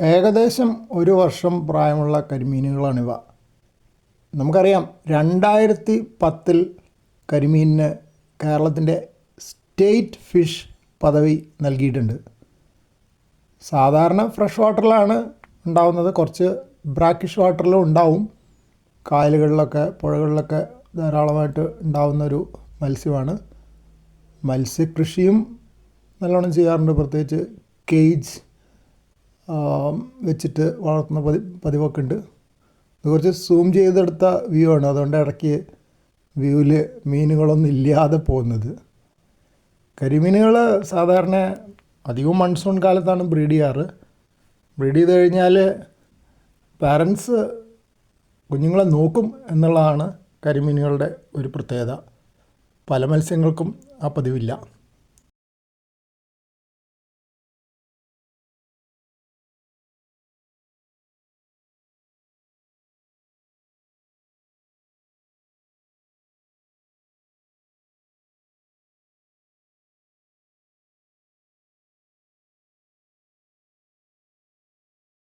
ഏകദേശം ഒരു വർഷം പ്രായമുള്ള കരിമീനുകളാണിവ. നമുക്കറിയാം രണ്ടായിരത്തി പത്തിൽ കരിമീനിന് കേരളത്തിന്റെ സ്റ്റേറ്റ് ഫിഷ് പദവി നൽകിയിട്ടുണ്ട്. സാധാരണ ഫ്രഷ് വാട്ടറിലാണ് ഉണ്ടാവുന്നത്. കുറച്ച് ബ്രാക്കിഷ് വാട്ടറിലും ഉണ്ടാവും. കായലുകളിലൊക്കെ പുഴകളിലൊക്കെ ധാരാളമായിട്ട് ഉണ്ടാവുന്നൊരു മത്സ്യമാണ്. മത്സ്യകൃഷിയും നല്ലോണം ചെയ്യാറുണ്ട്. പ്രത്യേകിച്ച് കേജ് വെച്ചിട്ട് വളർത്തുന്ന പതി പതിവൊക്കെ ഉണ്ട് കുറച്ച് സൂം ചെയ്തെടുത്ത വ്യൂ ആണ്. അതുകൊണ്ട് ഇടയ്ക്ക് വ്യൂവിൽ മീനുകളൊന്നും ഇല്ലാതെ പോകുന്നത്. കരിമീനുകൾ സാധാരണ അധികവും മൺസൂൺ കാലത്താണ് ബ്രീഡ് ചെയ്യാറ്. ബ്രീഡ് ചെയ്ത് കഴിഞ്ഞാൽ പാരൻസ് കുഞ്ഞുങ്ങളെ നോക്കും എന്നുള്ളതാണ് കരിമീനുകളുടെ ഒരു പ്രത്യേകത. പല മത്സ്യങ്ങൾക്കും ആ പതിവില്ല.